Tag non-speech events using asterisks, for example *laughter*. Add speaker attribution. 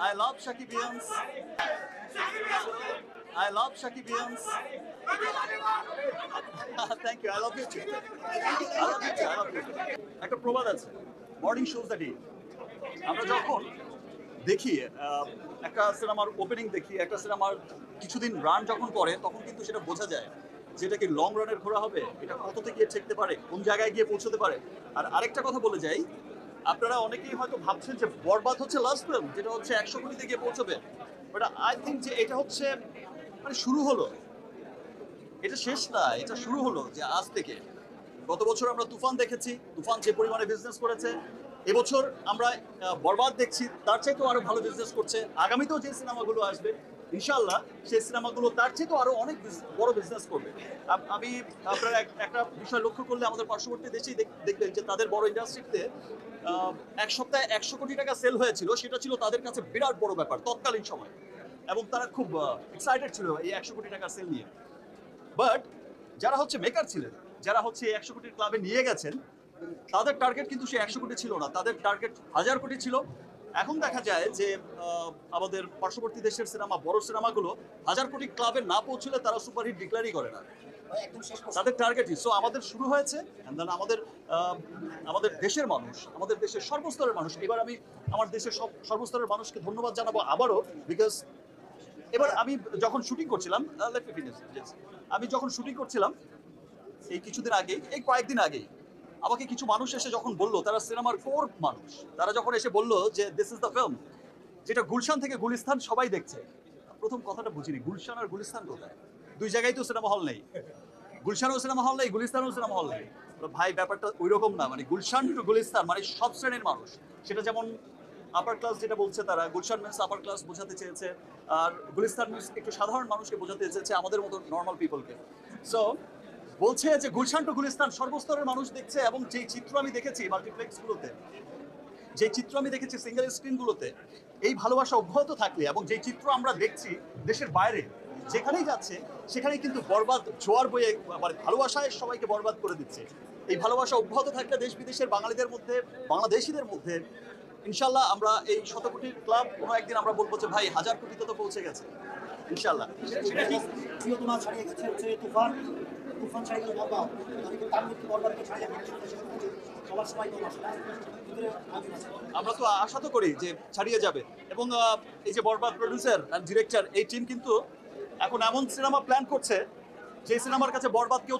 Speaker 1: I love Shakibians. I love Shakibians. *laughs* Thank you. I love you too. I love you too. I love you too. একটা প্রবাদ আছে morning shows the day আমরা যখন দেখি একটা সিনেমার ওপেনিং দেখি একটা সিনেমার কিছুদিন রান যখন করে তখন কিন্তু সেটা বোঝা যায় যে এটা কি লং রানের ঘোরা হবে এটা কততে গিয়ে ঠেকতে পারে কোন জায়গায় গিয়ে পৌঁছতে পারে আর আরেকটা কথা বলে যাই আপনারা অনেকেই হয়তো ভাবছেন যে বরবাদ হচ্ছে লাস্ট ফিল্ম যেটা হচ্ছে একশো কোটিতে গিয়ে পৌঁছবে। বাট আই থিঙ্ক যে এটা হচ্ছে মানে শুরু হলো। এটা শেষ না, এটা শুরু হলো যে আজ থেকে। গত বছর আমরা তুফান দেখেছি, তুফান যে পরিমাণে বিজনেস করেছে। এবছর আমরা বরবাদ দেখছি, তার চাইতেও আরও ভালো বিজনেস করছে। আগামীতেও যে সিনেমাগুলো আসবে ইনশাল্লাহ সেই সিনেমাগুলো তার চাইতেও আরও অনেক বড় বিজনেস করবে। আমি আপনারা এক- একটা বিষয় লক্ষ্য করলে আমাদের পার্শ্ববর্তী দেশেই দেখ- দেখবেন যে তাদের বড় ইন্ডাস্ট্রিতে এক সপ্তাহে একশো কোটি টাকা সেল হয়েছিল, সেটা ছিল তাদের কাছে বিরাট বড় ব্যাপার, তৎকালীন সময়। এবং তারা খুব এক্সাইটেড ছিল এই একশো কোটি টাকা সেল নিয়ে। বাট যারা হচ্ছে মেকার ছিলেন, যারা হচ্ছে এই একশো কোটির ক্লাবে নিয়ে গেছেন, তাদের টার্গেট কিন্তু সে একশো কোটি ছিল না। তাদের টার্গেট হাজার কোটি ছিল। এখন দেখা যায় যে আমাদের পার্শ্ববর্তী দেশের সিনেমা বড় সিনেমাগুলো হাজার কোটি ক্লাবে না পৌঁছলে তারা সুপারহিট ডিক্লারই করে না তাদের টার্গেটই সো আমাদের শুরু হয়েছে আমাদের আমাদের দেশের মানুষ আমাদের দেশের সর্বস্তরের মানুষ এবার আমি আমার দেশের সব সর্বস্তরের মানুষকে ধন্যবাদ জানাব আবারও বিকজ এবার আমি যখন শুটিং করছিলাম. আমি যখন শুটিং করছিলাম এই কিছুদিন আগেই এই কয়েকদিন আগেই আমাকে কিছু মানুষ এসে যখন বলল, তারা সিনেমার কোর মানুষ। তারা যখন এসে বলল যে দিস ইজ দ্য ফিল্ম যেটা গুলশান থেকে গুলিস্তান সবাই দেখছে। প্রথম কথাটা বুঝিনি, গুলশান আর গুলিস্তান কোথায়? দুই জায়গায় তো সিনেমা হল নেই। গুলশানও সিনেমা হল নেই, গুলিস্তানও সিনেমা হল নেই। ভাই, ব্যাপারটা ওই রকম না মানে গুলশান টু গুলিস্তান মানে সব শ্রেণির মানুষ। সেটা যেমন আপার ক্লাস যেটা বলছে তারা, গুলশান মিন্স আপার ক্লাস বোঝাতে চেয়েছে, আর গুলিস্তান মিন্স একটু সাধারণ মানুষকে বোঝাতে চেয়েছে আমাদের মতো নর্মাল পিপলকে সো বলছে যে গুলশান টু গুলিস্তান সর্বস্তরের মানুষ দেখছে এবং যেই চিত্র আমি দেখেছি মাল্টিপ্লেক্সগুলোতে যে চিত্র আমি দেখেছি সিঙ্গেল স্ক্রিনগুলোতে এই ভালোবাসা অব্যাহত থাকলে এবং যে চিত্র আমরা দেখছি দেশের বাইরে, যেখানেই যাচ্ছে, সেখানেই কিন্তু বরবাদ, জোয়ার বয়ে মানে ভালোবাসায় সবাইকে বরবাদ করে দিচ্ছে। এই ভালোবাসা অব্যাহত থাকলে দেশ বিদেশের বাঙালিদের মধ্যে, বাংলাদেশিদের মধ্যে ইনশাল্লাহ আমরা এই শত কোটির ক্লাব কোনো একদিন আমরা বলব যে ভাই হাজার কোটিতে তো পৌঁছে গেছে। ইনশাল্লাহ আমরা তো আশা তো করি যে ছাড়িয়ে যাবে। এবং এই যে বরবাদ প্রডিউসার অ্যান্ড ডিরেক্টর এই টিম কিন্তু এখন এমন সিনেমা প্ল্যান করছে যে সিনেমার কাছে বরবাদ কেউ